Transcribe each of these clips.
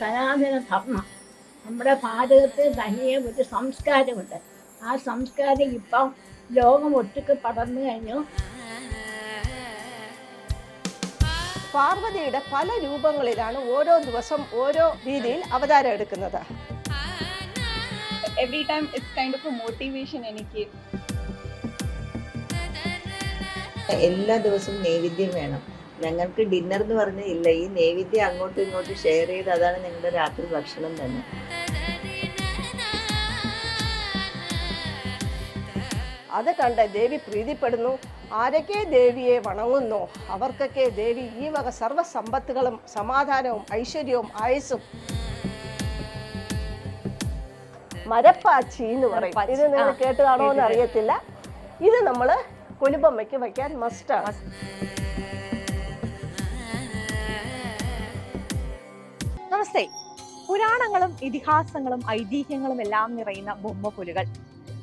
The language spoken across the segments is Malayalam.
സനാതന ധർമ്മം നമ്മുടെ ഭാരതത്തിൽ തനിയെ ഒരു സംസ്കാരമുണ്ട്. ആ സംസ്കാരം ഇപ്പം ലോകം ഒട്ടുക്ക് പടർന്നു കഴിഞ്ഞു. പാർവതിയുടെ പല രൂപങ്ങളിലാണ് ഓരോ ദിവസം ഓരോ രീതിയിൽ അവതാരം എടുക്കുന്നത്. Every time it's kind of motivation എനിക്ക്. എല്ലാ ദിവസവും നൈവേദ്യം വേണം. ഞങ്ങൾക്ക് ഡിന്നർ എന്ന് പറഞ്ഞ ഇല്ല. ഈ നൈവേദ്യം അങ്ങോട്ടും ഇങ്ങോട്ടും ഷെയർ ചെയ്ത് അതാണ് ഞങ്ങളുടെ രാത്രി ഭക്ഷണം തന്നെ. അത് കണ്ട് ദേവി പ്രീതിപ്പെടുന്നു. ആരൊക്കെ ദേവിയെ വണങ്ങുന്നു? അവർക്കൊക്കെ ദേവി ഈ വക സർവസമ്പത്തുകളും സമാധാനവും ഐശ്വര്യവും ആയുസ്സും. മരപ്പാച്ചി എന്ന് പറയും. ഇത് നിങ്ങൾ ആ, കേട്ട് കാണുമോ എന്ന് അറിയത്തില്ല. ഇത് നമ്മൾ കൊലുബമ്മയ്ക്ക് വയ്ക്കാൻ മസ്റ്റാണ് പുരാണങ്ങളും ഇതിഹാസങ്ങളും ഐതിഹ്യങ്ങളും എല്ലാം നിറയുന്ന ബൊമ്മക്കൊലുകൾ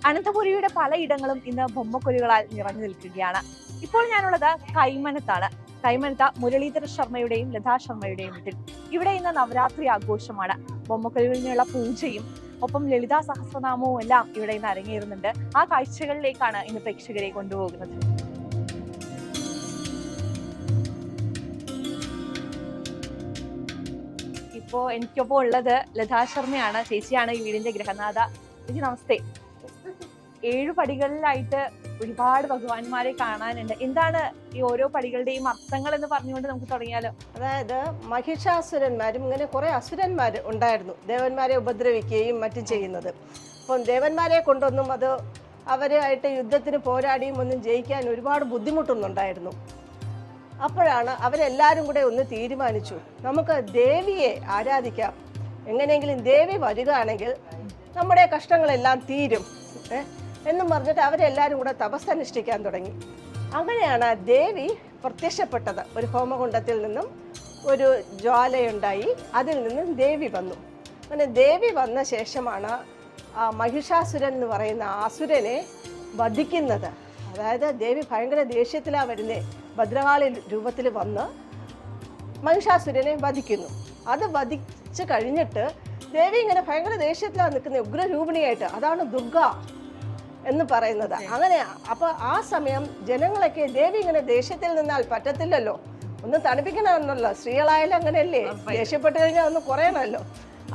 അനന്തപുരിയുടെ പലയിടങ്ങളും ഇന്ന് ബൊമ്മക്കൊലുകളാൽ നിറഞ്ഞു നിൽക്കുകയാണ്. ഇപ്പോൾ ഞാനുള്ളത് കൈമനത്താണ്. കൈമനത്ത മുരളീധര ശർമ്മയുടെയും ലതാ ശർമ്മയുടെയും വീട്ടിൽ. ഇവിടെ ഇന്ന് നവരാത്രി ആഘോഷമാണ്. ബൊമ്മക്കൊലുകളിനുള്ള പൂജയും ഒപ്പം ലളിതാ സഹസ്രനാമവും എല്ലാം ഇവിടെ ഇന്ന് അരങ്ങേറുന്നുണ്ട്. ആ കാഴ്ചകളിലേക്കാണ് ഇന്ന് പ്രേക്ഷകരെ കൊണ്ടുപോകുന്നത്. ഇപ്പോ എനിക്കൊപ്പം ഉള്ളത് ലതാ ശർമ്മയാണ്. ചേച്ചിയാണ് ഈ വീടിന്റെ ഗ്രഹനാഥ ചേച്ചി നമസ്തേ. ഏഴു പടികളിലായിട്ട് ഒരുപാട് ഭഗവാന്മാരെ കാണാനുണ്ട്. എന്താണ് ഈ ഓരോ പടികളുടെയും അർത്ഥങ്ങൾ എന്ന് പറഞ്ഞുകൊണ്ട് നമുക്ക് തുടങ്ങിയാലോ? അതായത് മഹിഷാസുരന്മാരും ഇങ്ങനെ കുറെ അസുരന്മാർ ഉണ്ടായിരുന്നു. ദേവന്മാരെ ഉപദ്രവിക്കുകയും മറ്റും ചെയ്യുന്നത്. അപ്പം ദേവന്മാരെ കൊണ്ടൊന്നും അത് അവരുമായിട്ട് യുദ്ധത്തിന് പോരാടിയും ഒന്നും ജയിക്കാൻ ഒരുപാട് ബുദ്ധിമുട്ടുന്നുണ്ടായിരുന്നു അപ്പോഴാണ് അവരെല്ലാവരും കൂടെ ഒന്ന് തീരുമാനിച്ചു. നമുക്ക് ദേവിയെ ആരാധിക്കാം. എങ്ങനെയെങ്കിലും ദേവി വരികയാണെങ്കിൽ നമ്മുടെ കഷ്ടങ്ങളെല്ലാം തീരും? എന്നും പറഞ്ഞിട്ട് അവരെല്ലാവരും കൂടെ തപസ്സനുഷ്ഠിക്കാൻ തുടങ്ങി. അങ്ങനെയാണ് ദേവി പ്രത്യക്ഷപ്പെട്ടത്. ഒരു ഹോമകുണ്ടത്തിൽ നിന്നും ഒരു ജ്വാലയുണ്ടായി. അതിൽ നിന്നും ദേവി വന്നു. അങ്ങനെ ദേവി വന്ന ശേഷമാണ് മഹിഷാസുരൻ എന്ന് പറയുന്ന ആസുരനെ വധിക്കുന്നത്. അതായത് ദേവി ഭയങ്കര ദേഷ്യത്തിലാണ് വരുന്നേ. ഭദ്രകാളി രൂപത്തിൽ വന്ന് മഹിഷാസുരനെ വധിക്കുന്നു. അത് വധിച്ചു കഴിഞ്ഞിട്ട് ദേവി ഇങ്ങനെ ഭയങ്കര ദേഷ്യത്തിലാണ് നിൽക്കുന്നത് ഉഗ്രരൂപിണിയായിട്ട്. അതാണ് ദുർഗ എന്ന് പറയുന്നത്. അങ്ങനെ അപ്പൊ ആ സമയം ജനങ്ങളൊക്കെ ദേവി ഇങ്ങനെ ദേഷ്യത്തിൽ നിന്നാൽ പറ്റത്തില്ലല്ലോ. ഒന്ന് തണുപ്പിക്കണമെന്നല്ലോ സ്ത്രീകളായാലും അങ്ങനെയല്ലേ? ദേഷ്യപ്പെട്ട് കഴിഞ്ഞാൽ ഒന്ന് കുറയണമല്ലോ.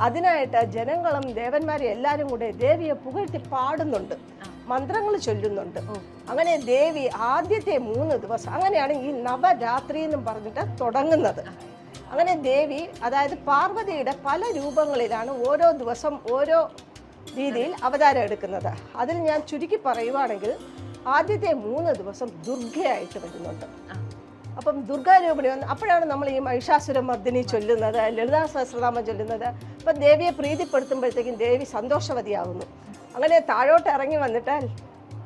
അതിനായിട്ട് ജനങ്ങളും ദേവന്മാരും എല്ലാവരും കൂടെ ദേവിയെ പുകഴ്ത്തി പാടുന്നുണ്ട്. മന്ത്രങ്ങൾ ചൊല്ലുന്നുണ്ട്. അങ്ങനെ ദേവി ആദ്യത്തെ മൂന്ന് ദിവസം അങ്ങനെയാണ് ഈ നവരാത്രി എന്നും പറഞ്ഞിട്ട് തുടങ്ങുന്നത്. അങ്ങനെ ദേവി അതായത് പാർവതിയുടെ പല രൂപങ്ങളിലാണ് ഓരോ ദിവസം ഓരോ രീതിയിൽ അവതാരം എടുക്കുന്നത്. അതിൽ ഞാൻ ചുരുക്കി പറയുവാണെങ്കിൽ ആദ്യത്തെ മൂന്ന് ദിവസം ദുർഗയായിട്ട് വരുന്നുണ്ട്. അപ്പം ദുർഗാരൂപിണി വന്ന് അപ്പോഴാണ് നമ്മൾ ഈ മഹിഷാസുര മർദ്ദിനി ചൊല്ലുന്നത് ലളിതാ സഹസ്രനാമം ചൊല്ലുന്നത്. അപ്പം ദേവിയെ പ്രീതിപ്പെടുത്തുമ്പോഴത്തേക്കും ദേവി സന്തോഷവതിയാകുന്നു അങ്ങനെ താഴോട്ട് ഇറങ്ങി വന്നിട്ടാൽ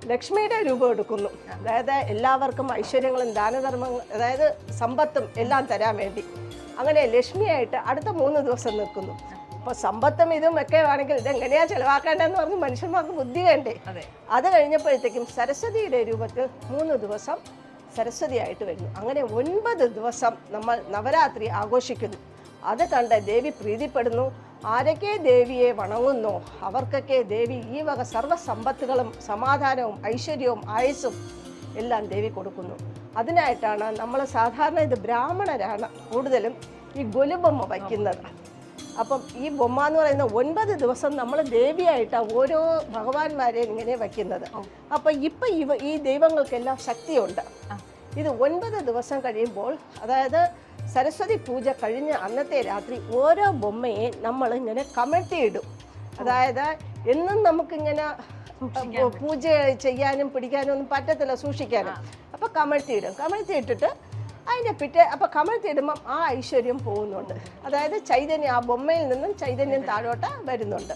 ലക്ഷ്മിയുടെ രൂപം എടുക്കുന്നു. അതായത് എല്ലാവർക്കും ഐശ്വര്യങ്ങളും ദാനധർമ്മങ്ങളും അതായത് സമ്പത്തും എല്ലാം തരാൻ വേണ്ടി. അങ്ങനെ ലക്ഷ്മിയായിട്ട് അടുത്ത മൂന്ന് ദിവസം നിൽക്കുന്നു. അപ്പോൾ സമ്പത്തും ഇതും ഒക്കെ ആണെങ്കിൽ ഇതെങ്ങനെയാണ് ചിലവാക്കേണ്ടതെന്ന് പറഞ്ഞ് മനുഷ്യന്മാർക്ക് ബുദ്ധി വേണ്ടേ? അതെ. അത് കഴിഞ്ഞപ്പോഴത്തേക്കും സരസ്വതിയുടെ രൂപത്തിൽ മൂന്ന് ദിവസം സരസ്വതിയായിട്ട് വരുന്നു. അങ്ങനെ ഒൻപത് ദിവസം നമ്മൾ നവരാത്രി ആഘോഷിക്കുന്നു. അത് കണ്ട് ദേവി പ്രീതിപ്പെടുന്നു. ആരൊക്കെ ദേവിയെ വണങ്ങുന്നു അവർക്കൊക്കെ ദേവി ഈ വക സർവസമ്പത്തുകളും സമാധാനവും ഐശ്വര്യവും ആയുസ്സും എല്ലാം ദേവി കൊടുക്കുന്നു. അതിനായിട്ടാണ് നമ്മൾ സാധാരണ ഇത് ബ്രാഹ്മണരാണ് കൂടുതലും ഈ ഗൊലുബൊമ്മ വയ്ക്കുന്നത്. അപ്പം ഈ ബൊമ്മ എന്ന് പറയുന്ന ഒൻപത് ദിവസം നമ്മൾ ദേവിയായിട്ടാണ് ഓരോ ഭഗവാന്മാരെയും ഇങ്ങനെ വയ്ക്കുന്നത്. അപ്പം ഇപ്പം ഇവ ഈ ദൈവങ്ങൾക്കെല്ലാം ശക്തിയുണ്ട്. ഇത് ഒൻപത് ദിവസം കഴിയുമ്പോൾ അതായത് സരസ്വതി പൂജ കഴിഞ്ഞ അന്നത്തെ രാത്രി ഓരോ ബൊമ്മയെ നമ്മൾ ഇങ്ങനെ കമഴ്ത്തിയിടും. അതായത് എന്നും നമുക്കിങ്ങനെ പൂജ ചെയ്യാനും പിടിക്കാനും ഒന്നും പറ്റത്തില്ല സൂക്ഷിക്കാനും. അപ്പം കമഴ്ത്തിയിടും. കമഴ്ത്തിയിട്ടിട്ട് അതിന്റെ പിറ്റേ അപ്പം കമഴ്ത്തിയിടുമ്പം ആ ഐശ്വര്യം പോകുന്നുണ്ട്. അതായത് ചൈതന്യം ആ ബൊമ്മയിൽ നിന്നും ചൈതന്യം താഴോട്ട് വരുന്നുണ്ട്.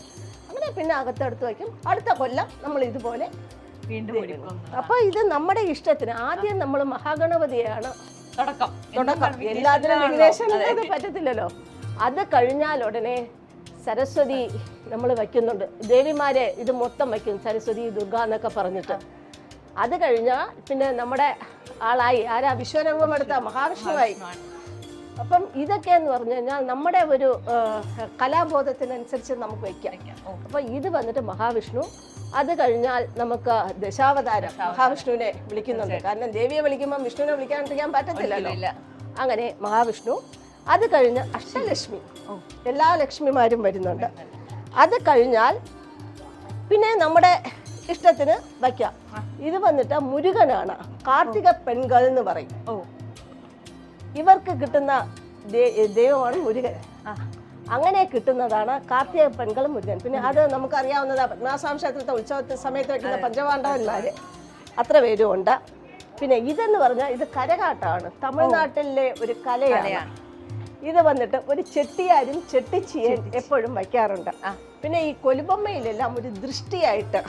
അങ്ങനെ പിന്നെ അകത്തെടുത്ത് വയ്ക്കും. അടുത്ത കൊല്ലം നമ്മൾ ഇതുപോലെ വീണ്ടും അപ്പോൾ അപ്പൊ ഇത് നമ്മുടെ ഇഷ്ടത്തിന് ആദ്യം നമ്മൾ മഹാഗണപതിയാണ് തുടക്കം. എല്ലാത്തിനും അത്. പറ്റത്തില്ലല്ലോ. അത് കഴിഞ്ഞാൽ ഉടനെ സരസ്വതി നമ്മൾ വയ്ക്കുന്നുണ്ട്. ദേവിമാരെ ഇത് മൊത്തം വയ്ക്കും സരസ്വതി ദുർഗ എന്നൊക്കെ പറഞ്ഞിട്ട്. അത് കഴിഞ്ഞാൽ പിന്നെ നമ്മുടെ ആളായി. ആരാ? വിശ്വരൂപം എടുത്ത മഹാവിഷ്ണുവായി. അപ്പം ഇതൊക്കെ എന്ന് പറഞ്ഞു കഴിഞ്ഞാൽ നമ്മുടെ ഒരു കലാബോധത്തിനനുസരിച്ച് നമുക്ക് വയ്ക്കാം. അപ്പം ഇത് വന്നിട്ട് മഹാവിഷ്ണു അത് കഴിഞ്ഞാൽ നമുക്ക് ദശാവതാരം മഹാവിഷ്ണുവിനെ വിളിക്കുന്നുണ്ട്. കാരണം ദേവിയെ വിളിക്കുമ്പോൾ വിഷ്ണുവിനെ വിളിക്കാണ്ടിരിക്കാൻ പറ്റത്തില്ലല്ലോ. അങ്ങനെ മഹാവിഷ്ണു അത് കഴിഞ്ഞ് അഷ്ടലക്ഷ്മി. എല്ലാ ലക്ഷ്മിമാരും വരുന്നുണ്ട്. അത് കഴിഞ്ഞാൽ പിന്നെ നമ്മുടെ ഇഷ്ടത്തിന് വയ്ക്കാം. ഇത് വന്നിട്ട് മുരുകനാണ്. കാർത്തിക പെൺകൾ എന്ന് പറയും. ഇവർക്ക് കിട്ടുന്ന ദൈവമാണ് മുരുകൻ. അങ്ങനെ കിട്ടുന്നതാണ് കാർത്തിക പെൺകൾ മുരുകൻ. പിന്നെ അത് നമുക്കറിയാവുന്നതാ പത്മനാഭസ്വാമി ക്ഷേത്രത്തെ ഉത്സവത്തിന് സമയത്ത് വെക്കുന്ന പഞ്ചപാണ്ഡവന്മാര് അത്ര പേരും ഉണ്ട് പിന്നെ ഇതെന്ന് പറഞ്ഞാൽ ഇത് കരകാട്ടമാണ് തമിഴ്നാട്ടിലെ ഒരു കലയാണ്. ഇത് വന്നിട്ട് ഒരു ചെട്ടിയാരും ചെട്ടിച്ചിയും എപ്പോഴും വയ്ക്കാറുണ്ട്. പിന്നെ ഈ കൊലുബമ്മയിലെല്ലാം ഒരു ദൃഷ്ടിയായിട്ട്.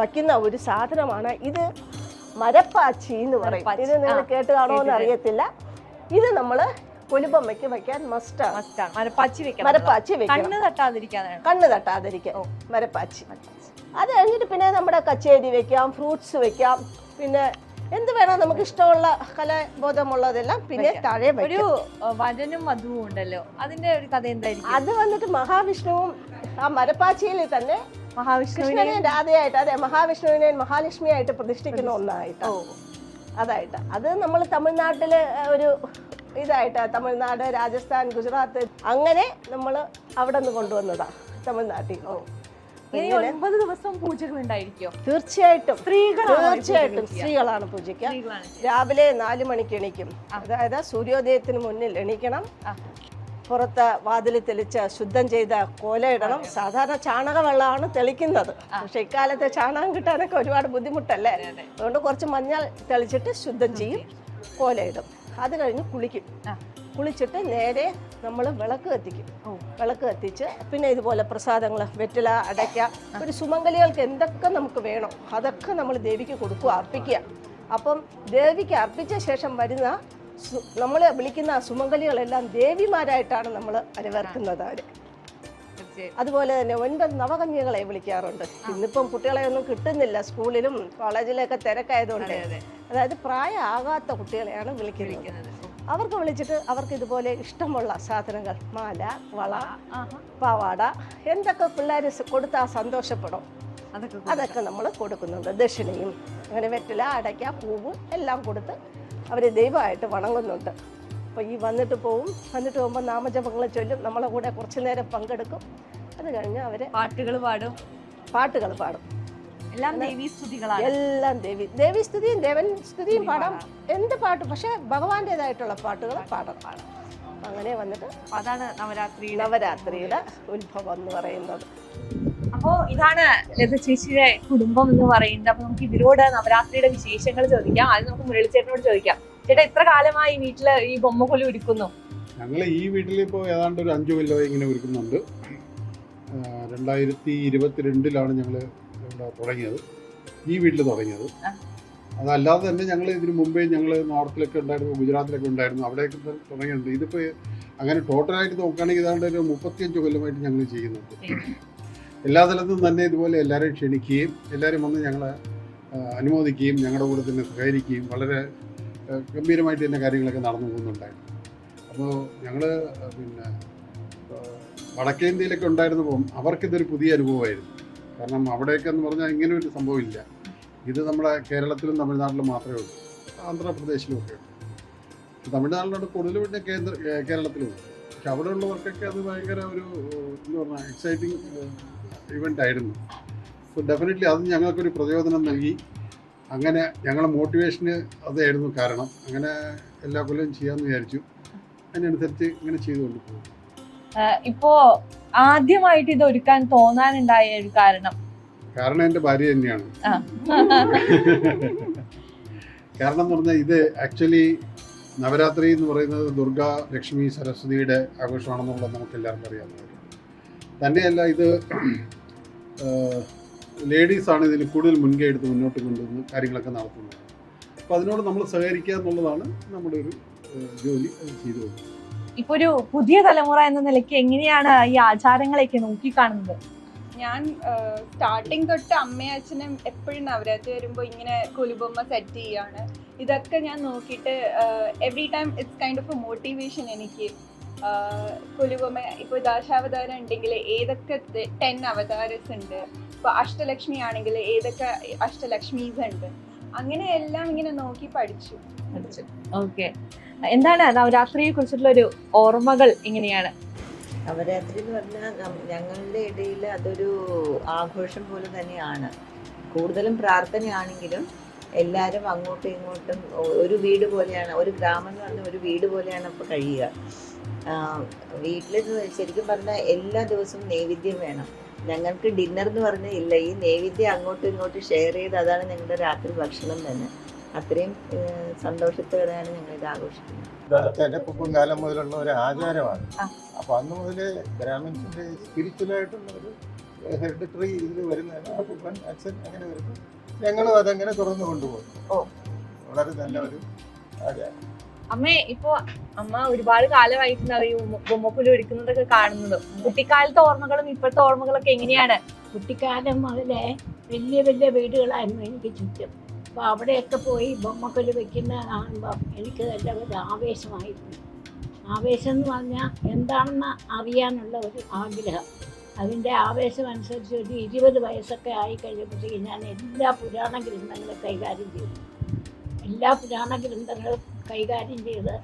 വയ്ക്കുന്ന ഒരു സാധനമാണ് ഇത് മരപ്പാച്ചി എന്ന് പറയും. ഇത് നിങ്ങൾ. കേട്ട് കാണുമോ എന്ന് അറിയത്തില്ല. ഇത് നമ്മൾ കൊലുബമ്മയ്ക്ക് വെക്കാൻ മസ്റ്റാണ് മസ്റ്റാണ് മരപ്പാച്ചി വെക്കണം. മരപ്പാച്ചി വെക്കണം. കണ്ണ് തട്ടാതിരിക്കാനാണ്. കണ്ണ് തട്ടാതിരിക്കാൻ. മരപ്പാച്ചി. അത് കഴിഞ്ഞിട്ട് പിന്നെ നമ്മുടെ കച്ചേരി വെക്കാം ഫ്രൂട്ട്സ് വെക്കാം. പിന്നെ എന്ത് വേണം നമുക്ക് ഇഷ്ടമുള്ള കലാബോധമുള്ളതെല്ലാം പിന്നെ വെക്കാം. താഴെ ഒരു വെക്കാം ഏഹ്, വചനും വധുവും ഉണ്ടല്ലോ. അതിന്റെ ഒരു കഥ എന്തായിരിക്കും? അത് വന്നിട്ട് മഹാവിഷ്ണുവും ആ മരപ്പാച്ചിയിൽ തന്നെ മഹാവിഷ്ണുവിനെ കൃഷ്ണനെ രാധയായിട്ട് അതെ മഹാവിഷ്ണുവിനെ മഹാലക്ഷ്മിയായിട്ട് പ്രതിഷ്ഠിക്കുന്ന ഒന്നായിട്ട് അതായിട്ട് അത് നമ്മൾ തമിഴ്നാട്ടിലെ ഒരു ഇതായിട്ട് തമിഴ്നാട് രാജസ്ഥാൻ ഗുജറാത്ത് അങ്ങനെ നമ്മൾ അവിടെ നിന്ന് കൊണ്ടുവന്നതാ തമിഴ്നാട്ടിൽ. ഇനി ഇങ്ങനെ ഒൻപത് ദിവസം പൂജകൾ ഉണ്ടായിരിക്കോ തീർച്ചയായിട്ടും. സ്ത്രീകൾ ഈ തീർച്ചയായിട്ടും സ്ത്രീകളാണ് പൂജയ്ക്ക് രാവിലെ നാല് മണിക്ക് എണീക്കും. അതായത് സൂര്യോദയത്തിന് മുന്നിൽ എണീക്കണം. പുറത്ത് വാതിൽ തെളിച്ച് ശുദ്ധം ചെയ്ത കോല ഇടണം. സാധാരണ ചാണക വെള്ളമാണ് തെളിക്കുന്നത്. പക്ഷെ ഇക്കാലത്ത് ചാണകം കിട്ടാനൊക്കെ ഒരുപാട് ബുദ്ധിമുട്ടല്ലേ? അതുകൊണ്ട് കുറച്ച് മഞ്ഞൾ തെളിച്ചിട്ട് ശുദ്ധം ചെയ്യും. കോല ഇടും. അത് കഴിഞ്ഞ് കുളിക്കും. കുളിച്ചിട്ട് നേരെ നമ്മൾ വിളക്ക് കത്തിക്കും. വിളക്ക് കത്തിച്ച് പിന്നെ ഇതുപോലെ പ്രസാദങ്ങൾ വെറ്റില അടയ്ക്ക ഒരു സുമംഗലികൾക്ക് എന്തൊക്കെ നമുക്ക് വേണോ അതൊക്കെ നമ്മൾ ദേവിക്ക് കൊടുക്കുക അർപ്പിക്കുക അപ്പം ദേവിക്ക് അർപ്പിച്ച ശേഷം വരുന്ന നമ്മൾ വിളിക്കുന്ന സുമംഗലികളെല്ലാം ദേവിമാരായിട്ടാണ് നമ്മൾ അരവർക്കുന്നത് അവർ തീർച്ചയായും. അതുപോലെ തന്നെ ഒൻപത് നവകന്യകളെ വിളിക്കാറുണ്ട്. ഇന്നിപ്പം കുട്ടികളെ ഒന്നും കിട്ടുന്നില്ല സ്കൂളിലും കോളേജിലൊക്കെ തിരക്കായതുകൊണ്ട്. അതെ, അതെ. അതായത് പ്രായമാകാത്ത കുട്ടികളെയാണ് വിളിക്കുന്നത്. അവർക്ക് വിളിച്ചിട്ട് അവർക്ക് ഇതുപോലെ ഇഷ്ടമുള്ള സാധനങ്ങൾ മാല വള. പാവാട എന്തൊക്കെ പിള്ളേർ കൊടുത്താൽ സന്തോഷപ്പെടും? അതൊക്കെ നമ്മൾ കൊടുക്കുന്നുണ്ട്. ദക്ഷിണയും അങ്ങനെ വെറ്റില അടയ്ക്ക പൂവ് എല്ലാം കൊടുത്ത് അവർ ദൈവമായിട്ട് വണങ്ങുന്നുണ്ട്. അപ്പോൾ ഈ വന്നിട്ട് പോവും. വന്നിട്ട് പോകുമ്പോൾ നാമജപങ്ങൾ ചൊല്ലും. നമ്മളെ കൂടെ കുറച്ച് നേരം പങ്കെടുക്കും. അത് കഴിഞ്ഞ് അവരെ പാട്ടുകൾ പാടും. പാട്ടുകൾ പാടും. എല്ലാം ദേവീ സ്തുതികളാണ്. എല്ലാം ദേവി. സ്തുതിയും ദേവൻ സ്തുതിയും പാടാം. എന്ത് പാട്ട് പക്ഷേ ഭഗവാന്റേതായിട്ടുള്ള പാട്ടുകൾ പാടാം അങ്ങനെ വന്നിട്ട് അതാണ് നവരാത്രി നവരാത്രിയുടെ ഉത്ഭവം എന്ന് പറയുന്നത്. അപ്പോ ഇതാണ് ലത ചേച്ചിയുടെ കുടുംബം എന്ന് പറയുന്നത്. അപ്പൊ നമുക്ക് ഇതിലൂടെ നവരാത്രിയുടെ വിശേഷങ്ങൾ ചോദിക്കാം. അത് നമുക്ക് മുരളിച്ചേട്ടനോട് ചോദിക്കാം. ചേട്ടാ എത്ര കാലമായി വീട്ടിൽ ഈ ബൊമ്മക്കൊലി ഒരുക്കുന്നു ഞങ്ങൾ ഈ വീട്ടിൽ ഇപ്പോൾ ഏതാണ്ട് ഒരു അഞ്ചു കൊല്ലമായി ഇങ്ങനെ ഒരുക്കുന്നുണ്ട് രണ്ടായിരത്തി ഇരുപത്തിരണ്ടിലാണ് ഞങ്ങൾ തുടങ്ങിയത്. ഈ വീട്ടിൽ തുടങ്ങിയത്. അതല്ലാതെ തന്നെ ഞങ്ങൾ ഇതിനു മുമ്പേ ഞങ്ങൾ നോർത്തിലൊക്കെ ഉണ്ടായിരുന്നു ഗുജറാത്തിലൊക്കെ ഉണ്ടായിരുന്നു അവിടെയൊക്കെ തുടങ്ങിയിട്ടുണ്ട്. ഇതിപ്പോൾ അങ്ങനെ ടോട്ടലായിട്ട് നോക്കുകയാണെങ്കിൽ ഏതാണ്ട് ഒരു മുപ്പത്തിയഞ്ച് കൊല്ലമായിട്ട് ഞങ്ങൾ ചെയ്യുന്നുണ്ട്. എല്ലാ സ്ഥലത്തും തന്നെ ഇതുപോലെ എല്ലാവരെയും ക്ഷണിക്കുകയും എല്ലാവരും വന്ന് ഞങ്ങളെ അനുമോദിക്കുകയും ഞങ്ങളുടെ കൂടെ തന്നെ സഹകരിക്കുകയും വളരെ ഗംഭീരമായിട്ട് തന്നെ കാര്യങ്ങളൊക്കെ നടന്നു പോകുന്നുണ്ടായിരുന്നു. അപ്പോൾ ഞങ്ങൾ പിന്നെ വടക്കേന്ത്യയിലൊക്കെ ഉണ്ടായിരുന്നപ്പം അവർക്കിതൊരു പുതിയ അനുഭവമായിരുന്നു. കാരണം അവിടെയൊക്കെ എന്ന് പറഞ്ഞാൽ ഇങ്ങനെ ഒരു സംഭവമില്ല. ഇത് നമ്മുടെ കേരളത്തിലും തമിഴ്നാട്ടിലും മാത്രമേ ഉള്ളൂ. ആന്ധ്രാപ്രദേശിലും ഒക്കെ ഉണ്ട് തമിഴ്നാടിനോട് കൂടുതലും പിന്നെ കേന്ദ്ര കേരളത്തിലും ഉണ്ട്. പക്ഷെ അവിടെ ഉള്ളവർക്കൊക്കെ അത് ഭയങ്കര ഒരു എന്ന് പറഞ്ഞാൽ എക്സൈറ്റിംഗ് ഇവന്റ് ആയിരുന്നു. സോ ഡെഫിനറ്റ്ലി അത് ഞങ്ങൾക്കൊരു പ്രചോദനം നൽകി. അങ്ങനെ ഞങ്ങളെ മോട്ടിവേഷന് അതായിരുന്നു കാരണം. അങ്ങനെ എല്ലാ കൊല്ലവും ചെയ്യാമെന്ന് വിചാരിച്ചു. അതിനനുസരിച്ച് ഇങ്ങനെ ചെയ്തുകൊണ്ട് പോകും ഇപ്പോ ആദ്യമായിട്ട് ഇത് ഒരുക്കാൻ തോന്നാനുണ്ടായ ഒരു കാരണം? കാരണം എന്റെ ഭാര്യ തന്നെയാണ്. കാരണം എന്ന് പറഞ്ഞാൽ ഇത് ആക്ച്വലി നവരാത്രി എന്ന് പറയുന്നത് ദുർഗ ലക്ഷ്മി സരസ്വതിയുടെ ആഘോഷമാണെന്നുള്ളത് നമുക്ക് എല്ലാവർക്കും അറിയാവുന്ന കാര്യം തന്നെയല്ല ഇത് ലേഡീസാണ് ഇതിന് കൂടുതൽ മുൻകൈ എടുത്ത് മുന്നോട്ട് കൊണ്ടുവന്ന് കാര്യങ്ങളൊക്കെ നടത്തുന്നത്. അപ്പോൾ അതിനോട് നമ്മൾ സഹകരിക്കുക എന്നുള്ളതാണ് നമ്മുടെ ഒരു ജോലി അത് ചെയ്തു കൊടുക്കുന്നത് ഇപ്പൊ ഒരു പുതിയ തലമുറ എന്ന നിലയ്ക്ക് എങ്ങനെയാണ് ഈ ആചാരങ്ങളെയൊക്കെ നോക്കിക്കാണുന്നത്? ഞാൻ സ്റ്റാർട്ടിങ് തൊട്ട് അമ്മയും അച്ഛനും എപ്പോഴും നവരാത്രി വരുമ്പോൾ ഇങ്ങനെ കുലുബൊമ്മ സെറ്റ് ചെയ്യാണ്. ഇതൊക്കെ ഞാൻ നോക്കിയിട്ട് every time it's kind of a motivation എനിക്ക്. കുലുവമ ഇപ്പോൾ ദാശാവതാരം ഉണ്ടെങ്കിൽ ഏതൊക്കെ ടെൻ അവതാരസ് ഉണ്ട്. ഇപ്പോൾ അഷ്ടലക്ഷ്മി ആണെങ്കിൽ ഏതൊക്കെ അഷ്ടലക്ഷ്മീസ് ഉണ്ട് അങ്ങനെ എല്ലാം ഇങ്ങനെ നോക്കി പഠിച്ചു ഓക്കെ. എന്താണ് നവരാത്രിയെ കുറിച്ചിട്ടുള്ള ഒരു ഓർമ്മകൾ എങ്ങനെയാണ് നവരാത്രി എന്ന് പറഞ്ഞാൽ ഞങ്ങളുടെ ഇടയിൽ അതൊരു ആഘോഷം പോലെ തന്നെയാണ്. കൂടുതലും പ്രാർത്ഥനയാണെങ്കിലും എല്ലാവരും അങ്ങോട്ടും ഇങ്ങോട്ടും ഒരു വീട് പോലെയാണ് ഒരു ഗ്രാമം എന്ന് പറഞ്ഞാൽ ഒരു വീട് പോലെയാണ് ഇപ്പോൾ കഴിയുക. വീട്ടിൽ ശരിക്കും പറഞ്ഞാൽ എല്ലാ ദിവസവും നൈവേദ്യം വേണം. ഞങ്ങൾക്ക് ഡിന്നർ എന്ന് പറഞ്ഞ ഇല്ല. ഈ നൈവേദ്യം അങ്ങോട്ടും ഇങ്ങോട്ടും ഷെയർ ചെയ്ത് അതാണ് ഞങ്ങളുടെ രാത്രി ഭക്ഷണം തന്നെ. അത്രയും സന്തോഷത്തോടെയാണ് ഞങ്ങൾ ഇത് ആഘോഷിക്കുന്നത്. ഇതൊക്കെ കുപ്പം കാലം മുതലുള്ള ഒരു ആചാരമാണ്. അപ്പൊ അന്ന് മുതൽ ബ്രാഹ്മിൻസിന്റെ സ്പിരിച്വലായിട്ടുള്ള ഒരു ഹെറിഡിറ്ററി ഇതിൽ വരുന്നതാണ് അപ്പൂപ്പൻ അച്ഛൻ അങ്ങനെ വരുന്നു. ഞങ്ങളും അതങ്ങനെ തുറന്നു കൊണ്ടുപോകും ഓ. വളരെ നല്ല ഒരു ആചാരം. അമ്മേ ഇപ്പൊ അമ്മ ഒരുപാട് കാലമായിട്ടുണ്ട് ഈ ഉമ്മ- ബൊമ്മപ്പുലു ഒരുക്കുന്നതൊക്കെ കാണുന്നത്. കുട്ടിക്കാലത്തെ ഓർമ്മകളും ഇപ്പോഴത്തെ ഓർമ്മകളൊക്കെ എങ്ങനെയാണ്? കുട്ടിക്കാലം മുതലേ വലിയ വലിയ വീടുകളായിരുന്നു എനിക്ക് ചുറ്റും. അപ്പോൾ അവിടെയൊക്കെ പോയി ബൊമ്മക്കൊല്ലി വെക്കുന്ന കാണുമ്പോൾ എനിക്ക് നല്ല ഒരു ആവേശമായിരുന്നു. ആവേശം എന്ന് പറഞ്ഞാൽ എന്താണെന്ന് അറിയാനുള്ള ഒരു ആഗ്രഹം. അതിന്റെ ആവേശം അനുസരിച്ച് ഒരു ഇരുപത് വയസ്സൊക്കെ ആയി കഴിയുമ്പോഴത്തേക്ക് ഞാൻ എല്ലാ പുരാണ ഗ്രന്ഥങ്ങളും കൈകാര്യം ചെയ്തു. എല്ലാ പുരാണ ഗ്രന്ഥങ്ങളും കൈകാര്യം ചെയ്ത്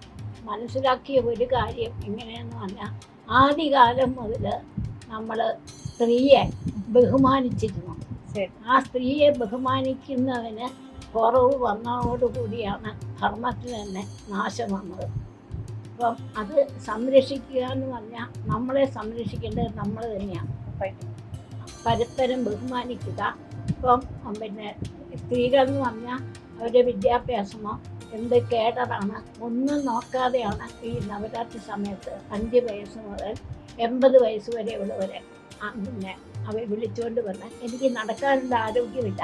മനസ്സിലാക്കിയ ഒരു കാര്യം എങ്ങനെയെന്ന് പറഞ്ഞാൽ ആദ്യകാലം മുതൽ നമ്മൾ സ്ത്രീയെ ബഹുമാനിച്ചിരുന്നു. ആ സ്ത്രീയെ ബഹുമാനിക്കുന്നതിന് കുറവ് വന്നതോടുകൂടിയാണ് ധർമ്മത്തിൽ തന്നെ നാശം വന്നത്. അപ്പം അത് സംരക്ഷിക്കുക എന്ന് പറഞ്ഞാൽ നമ്മളെ സംരക്ഷിക്കേണ്ടത് നമ്മൾ തന്നെയാണ്. പരസ്പരം ബഹുമാനിക്കുക. ഇപ്പം പിന്നെ സ്ത്രീകൾ എന്ന് പറഞ്ഞാൽ അവരുടെ വിദ്യാഭ്യാസമോ എന്ത് കേഡറാണ് ഒന്നും നോക്കാതെയാണ് ഈ നവരാത്രി സമയത്ത് അഞ്ച് വയസ്സ് മുതൽ എൺപത് വയസ്സ് വരെ ഉള്ളവരെ പിന്നെ അവർ വിളിച്ചുകൊണ്ട് വന്ന് എനിക്ക് നടക്കാനുള്ള ആരോഗ്യമില്ല.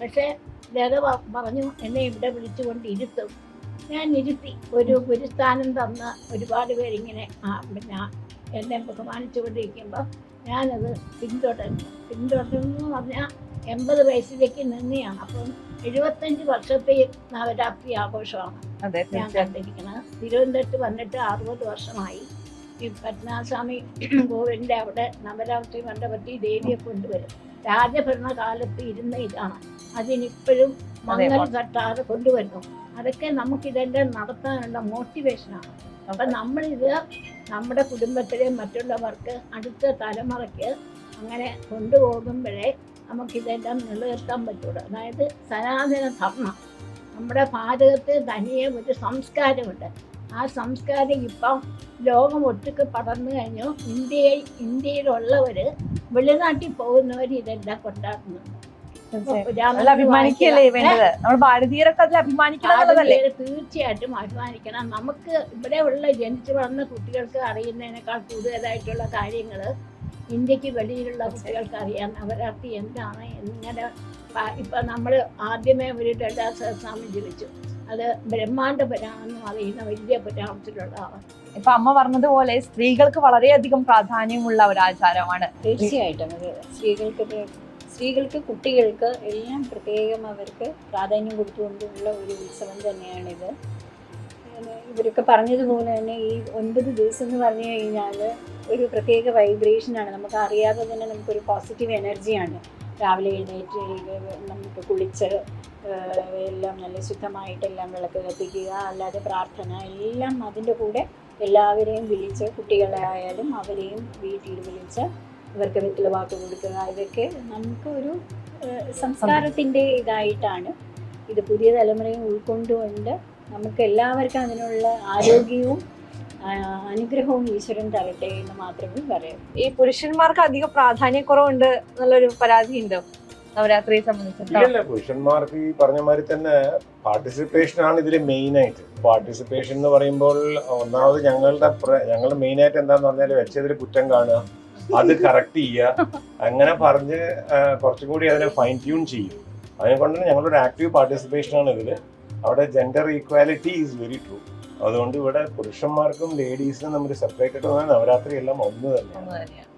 പക്ഷേ ലത പറഞ്ഞു എന്നെ ഇവിടെ വിളിച്ചുകൊണ്ട് ഇരുത്തും ഞാൻ ഇരുത്തി ഒരു ഗുരുസ്ഥാനം തന്ന് ഒരുപാട് പേരിങ്ങനെ പിന്നെ എന്നെ ബഹുമാനിച്ചുകൊണ്ടിരിക്കുമ്പോൾ ഞാനത് പിന്തുടരുന്നു പിന്തുടരുന്നു പറഞ്ഞാൽ എൺപത് വയസ്സിലേക്ക് നിന്നെയാണ്. അപ്പം എഴുപത്തഞ്ച് വർഷത്തെ നവരാത്രി ആഘോഷമാണ് ഞാൻ കണ്ടിരിക്കുന്നത്. തിരുവനന്തപുരത്ത് വന്നിട്ട് അറുപത് വർഷമായി ഈ പത്മനാഭസ്വാമി കോവിലിന്റെ അവിടെ നവരാത്രി മണ്ഡപത്തിൽ ദേവിയെ കൊണ്ടുവരും രാജഭരണ കാലത്ത് ഇരുന്ന ഇതാണ്. അതിനിപ്പോഴും മംഗൽ തട്ടാറ് കൊണ്ടുവരുന്നു. അതൊക്കെ നമുക്കിതെല്ലാം നടത്താനുള്ള മോട്ടിവേഷനാണ് അപ്പം നമ്മളിത് നമ്മുടെ കുടുംബത്തിലെ മറ്റുള്ളവർക്ക് അടുത്ത തലമുറയ്ക്ക് അങ്ങനെ കൊണ്ടുപോകുമ്പോഴേ നമുക്കിതെല്ലാം നിലനിർത്താൻ പറ്റുള്ളൂ അതായത് സനാതന ധർമ്മം. നമ്മുടെ ഭാരതത്തിൽ തനിയെ ഒരു സംസ്കാരമുണ്ട്. ആ സംസ്കാരം ഇപ്പം ലോകം ഒട്ടുക്ക് പടർന്നു കഴിഞ്ഞു. ഇന്ത്യയിൽ ഇന്ത്യയിലുള്ളവർ വെളിനാട്ടിൽ പോകുന്നവർ ഇതെല്ലാം കൊണ്ടാക്കുന്നുണ്ട് തീർച്ചയായിട്ടും അഭിമാനിക്കണം. നമുക്ക് ഇവിടെ ഉള്ള ജനിച്ചു വളർന്ന കുട്ടികൾക്ക് അറിയുന്നതിനേക്കാൾ കൂടുതലായിട്ടുള്ള കാര്യങ്ങൾ ഇന്ത്യയ്ക്ക് വെളിയിലുള്ള കുട്ടികൾക്ക് അറിയാൻ നവരാത്രി എന്താണ് എങ്ങനെ ഇപ്പം നമ്മൾ ആദ്യമേ ഒരു ലളിതാ സഹസ്രാമം ജപിച്ചു അത് ബ്രഹ്മാണ്ട പുരാണെന്ന് അറിയുന്ന പറയുന്ന വലിയ പുരാണത്തിലുള്ളതാണ്. ഇപ്പൊ അമ്മ പറഞ്ഞതുപോലെ സ്ത്രീകൾക്ക് വളരെയധികം പ്രാധാന്യമുള്ള ഒരു ആചാരമാണ്. തീർച്ചയായിട്ടും. അത് സ്ത്രീകൾക്ക് സ്ത്രീകൾക്ക് കുട്ടികൾക്ക് എല്ലാം പ്രത്യേകം അവർക്ക് പ്രാധാന്യം കൊടുത്തുകൊണ്ടുള്ള ഒരു ഉത്സവം തന്നെയാണിത്. ഇവരൊക്കെ പറഞ്ഞതുപോലെ തന്നെ ഈ ഒൻപത് ദിവസം എന്ന് പറഞ്ഞു കഴിഞ്ഞാൽ ഒരു പ്രത്യേക വൈബ്രേഷനാണ് നമുക്ക് അറിയാതെ തന്നെ നമുക്കൊരു പോസിറ്റീവ് എനർജിയാണ് രാവിലെ എഴുന്നേറ്റ് നമുക്ക് കുളിച്ച് എല്ലാം നല്ല ശുദ്ധമായിട്ടെല്ലാം വിളക്ക് കത്തിക്കുക അല്ലാതെ പ്രാർത്ഥന എല്ലാം അതിന്റെ കൂടെ എല്ലാവരെയും വിളിച്ച് കുട്ടികളെ ആയാലും അവരെയും വീട്ടിൽ വിളിച്ച് ഇവർക്ക് വീട്ടിൽ വാക്ക് കൊടുക്കുക. ഇതൊക്കെ നമുക്ക് ഒരു സംസ്കാരത്തിന്റെ ഇതായിട്ടാണ് ഇത് പുതിയ തലമുറയും ഉൾക്കൊണ്ടുകൊണ്ട് നമുക്ക് എല്ലാവർക്കും അതിനുള്ള ആരോഗ്യവും അനുഗ്രഹവും ഈശ്വരൻ തരട്ടെ എന്ന് മാത്രമേ പറയൂ ഈ പുരുഷന്മാർക്ക് അധികം പ്രാധാന്യക്കുറവുണ്ട് എന്നുള്ളൊരു പരാതി ഉണ്ട് നവരാത്രിയെ പുരുഷന്മാർക്ക് ഈ പറഞ്ഞ മാതിരി തന്നെ പാർട്ടിസിപ്പേഷൻ ആണ് ഇതിൽ മെയിൻ ആയിട്ട് പാർട്ടിസിപ്പേഷൻ എന്ന് പറയുമ്പോൾ ഒന്നാമത് ഞങ്ങളുടെ ഞങ്ങൾ മെയിൻ ആയിട്ട് എന്താന്ന് പറഞ്ഞാൽ വെച്ചതിൽ കുറ്റം കാണുക. അത് കറക്റ്റ് ചെയ്യുക. അങ്ങനെ പറഞ്ഞ് കുറച്ചും കൂടി അതിനെ ഫൈൻ ട്യൂൺ ചെയ്യും. അതിനെ കൊണ്ടാണ് ഞങ്ങളൊരു ആക്റ്റീവ് പാർട്ടിസിപ്പേഷൻ ആണ് ഇതിൽ അവിടെ gender equality is very true അതുകൊണ്ട് ഇവിടെ പുരുഷന്മാർക്കും ലേഡീസിനും നമ്മൾ സെപ്പറേറ്റ് നവരാത്രി എല്ലാം ഒന്ന് തന്നെയാണ്.